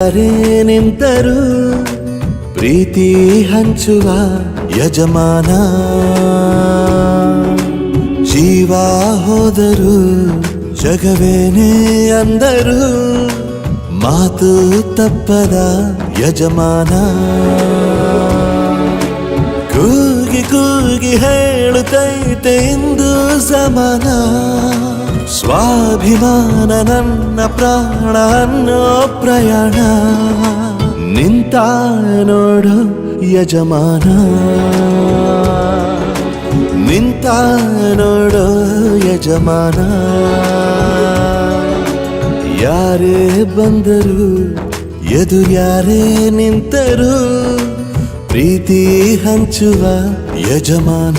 ಯಾರೇ ನಿಂತರು ಪ್ರೀತಿ ಹಂಚುವ ಯಜಮಾನ ಜೀವ ಹೋದರು ಜಗವೇನೇ ಅಂದರು ಮಾತು ತಪ್ಪದ ಯಜಮಾನ ಕೂಗಿ ಕೂಗಿ ಹೇಳುತ್ತೈತೆ ಇಂದು ಸಮಾನ ಸ್ವಾಭಿಮಾನ ನನ್ನ ಪ್ರಾಣ ಅನ್ನೋ ಪ್ರಯಾಣ. ನಿಂತ ನೋಡು ಯಜಮಾನ. ನಿಂತ ನೋಡು ಯಜಮಾನ. ಯಾರೇ ಬಂದರು ಎದುರು ಯಾರೇ ನಿಂತರು, ಪ್ರೀತಿ ಹಂಚುವ ಯಜಮಾನ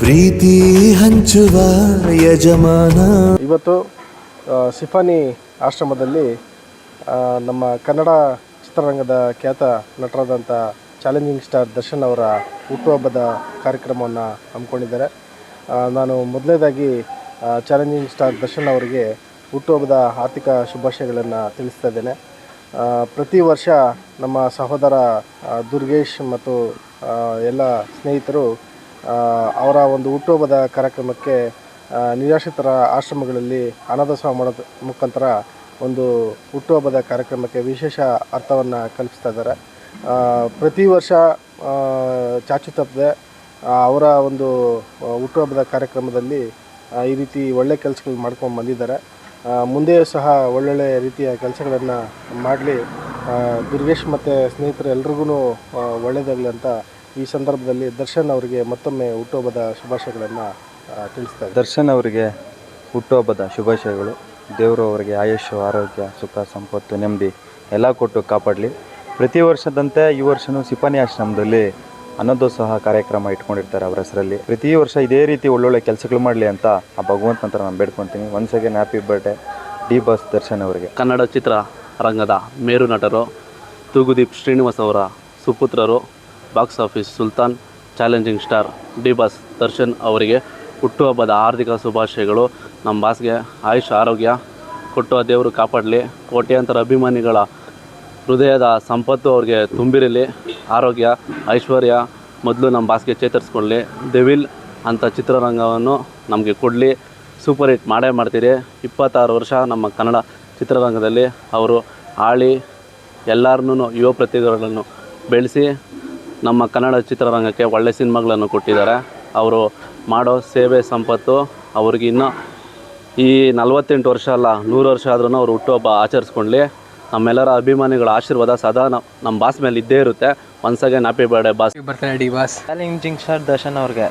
ಪ್ರೀತಿ ಹಂಚುವ ಯಜಮಾನ. ಇವತ್ತು ಸಿಫಾನಿ ಆಶ್ರಮದಲ್ಲಿ ನಮ್ಮ ಕನ್ನಡ ಚಿತ್ರರಂಗದ ಖ್ಯಾತ ನಟರಾದಂಥ ಚಾಲೆಂಜಿಂಗ್ ಸ್ಟಾರ್ ದರ್ಶನ್ ಅವರ ಹುಟ್ಟುಹಬ್ಬದ ಕಾರ್ಯಕ್ರಮವನ್ನು ಹಮ್ಮಿಕೊಂಡಿದ್ದಾರೆ. ನಾನು ಮೊದಲನೇದಾಗಿ ಚಾಲೆಂಜಿಂಗ್ ಸ್ಟಾರ್ ದರ್ಶನ್ ಅವರಿಗೆ ಹುಟ್ಟುಹಬ್ಬದ ಆರ್ಥಿಕ ಶುಭಾಶಯಗಳನ್ನು ತಿಳಿಸ್ತಾ ಇದ್ದೇನೆ. ಪ್ರತಿ ವರ್ಷ ನಮ್ಮ ಸಹೋದರ ದುರ್ಗೇಶ್ ಮತ್ತು ಎಲ್ಲ ಸ್ನೇಹಿತರು ಅವರ ಒಂದು ಹುಟ್ಟುಹಬ್ಬದ ಕಾರ್ಯಕ್ರಮಕ್ಕೆ ನಿರಾಶ್ರಿತರ ಆಶ್ರಮಗಳಲ್ಲಿ ಅನಾಥಾಶ್ರಮ ಮಾಡೋದ ಮುಖಾಂತರ ಒಂದು ಹುಟ್ಟುಹಬ್ಬದ ಕಾರ್ಯಕ್ರಮಕ್ಕೆ ವಿಶೇಷ ಅರ್ಥವನ್ನು ಕಲ್ಪಿಸ್ತಾ ಇದ್ದಾರೆ. ಪ್ರತಿ ವರ್ಷ ಚಾಚು ತಪ್ಪದೆ ಅವರ ಒಂದು ಹುಟ್ಟುಹಬ್ಬದ ಕಾರ್ಯಕ್ರಮದಲ್ಲಿ ಈ ರೀತಿ ಒಳ್ಳೆ ಕೆಲಸಗಳು ಮಾಡ್ಕೊಂಡು ಬಂದಿದ್ದಾರೆ. ಮುಂದೆಯೂ ಸಹ ಒಳ್ಳೊಳ್ಳೆ ರೀತಿಯ ಕೆಲಸಗಳನ್ನು ಮಾಡಲಿ ದುರ್ಗೇಶ್ ಮತ್ತು ಸ್ನೇಹಿತರು ಎಲ್ರಿಗೂ ಒಳ್ಳೆಯದಾಗಲಿ ಅಂತ ಈ ಸಂದರ್ಭದಲ್ಲಿ ದರ್ಶನ್ ಅವರಿಗೆ ಮತ್ತೊಮ್ಮೆ ಹುಟ್ಟುಹಬ್ಬದ ಶುಭಾಶಯಗಳನ್ನು ತಿಳಿಸ್ತಾರೆ ದರ್ಶನ್ ಅವರಿಗೆ ಹುಟ್ಟುಹಬ್ಬದ ಶುಭಾಶಯಗಳು. ದೇವರು ಅವರಿಗೆ ಆಯುಷ್ಯ ಆರೋಗ್ಯ ಸುಖ ಸಂಪತ್ತು ನೆಮ್ಮದಿ ಎಲ್ಲ ಕೊಟ್ಟು ಕಾಪಾಡಲಿ. ಪ್ರತಿ ವರ್ಷದಂತೆ ಈ ವರ್ಷವೂ ಸಿಪಾನಿ ಆಶ್ರಮದಲ್ಲಿ ಅನ್ನದೋತ್ಸವ ಕಾರ್ಯಕ್ರಮ ಇಟ್ಕೊಂಡಿರ್ತಾರೆ ಅವರ ಹೆಸರಲ್ಲಿ. ಪ್ರತಿ ವರ್ಷ ಇದೇ ರೀತಿ ಒಳ್ಳೊಳ್ಳೆ ಕೆಲಸಗಳು ಮಾಡಲಿ ಅಂತ ಆ ಭಗವಂತ ನಂತರ ನಾನು ಬೇಡ್ಕೊತೀನಿ. Once again happy birthday D boss Darshan ಅವರಿಗೆ. ಕನ್ನಡ ಚಿತ್ರ ರಂಗದ ಮೇರು ನಟರು ತೂಗುದೀಪ್ ಶ್ರೀನಿವಾಸ್ ಅವರ ಸುಪುತ್ರರು box office Sultan challenging star D boss Darshan ಅವರಿಗೆ ಹುಟ್ಟುಹಬ್ಬದ ಹಾರ್ದಿಕ ಶುಭಾಶಯಗಳು. ನಮ್ಮ ಬಾಸ್ಗೆ ಆಯುಷ್, ಆರೋಗ್ಯ ಕೊಟ್ಟು ದೇವರು ಕಾಪಾಡಲಿ. ಕೋಟ್ಯಾಂತರ ಅಭಿಮಾನಿಗಳ ಹೃದಯದ ಸಂಪತ್ತು ಅವ್ರಿಗೆ ತುಂಬಿರಲಿ. ಆರೋಗ್ಯ, ಐಶ್ವರ್ಯ ಮೊದಲು ನಮ್ಮ ಬಾಸ್ಗೆ ಚೇತರಿಸ್ಕೊಳ್ಳಿ. ದೆವಿಲ್ ಅಂತ ಚಿತ್ರರಂಗವನ್ನು ನಮಗೆ ಕೊಡಲಿ. ಸೂಪರ್ ಹಿಟ್ ಮಾಡೇ ಮಾಡ್ತೀರಿ. ಇಪ್ಪತ್ತಾರು ವರ್ಷ ನಮ್ಮ ಕನ್ನಡ ಚಿತ್ರರಂಗದಲ್ಲಿ ಅವರು ಆಳಿ ಎಲ್ಲರನ್ನೂ ಯುವ ಪ್ರತಿಭೆಗಳನ್ನು ಬೆಳೆಸಿ ನಮ್ಮ ಕನ್ನಡ ಚಿತ್ರರಂಗಕ್ಕೆ ಒಳ್ಳೆ ಸಿನಿಮಾಗಳನ್ನು ಕೊಟ್ಟಿದ್ದಾರೆ. ಅವರು ಮಾಡೋ ಸೇವೆ ಸಂಪತ್ತು ಅವ್ರಿಗೆ ಇನ್ನೂ ಈ ನಲವತ್ತೆಂಟು ವರ್ಷ ಅಲ್ಲ ನೂರು ವರ್ಷ ಆದ್ರೂ ಅವರು ಹುಟ್ಟುಹಬ್ಬ ಆಚರಿಸ್ಕೊಳ್ಳಿ ನಮ್ಮೆಲ್ಲರ ಅಭಿಮಾನಿಗಳ ಆಶೀರ್ವಾದ ಸದಾ ನಮ್ಮ ಬಾಸ್ ಮೇಲೆ ಇದ್ದೇ ಇರುತ್ತೆ. Once again happy birthday boss. ಬರ್ತಾರೆ D boss. Challenging sir Darshan ಅವ್ರಿಗೆ.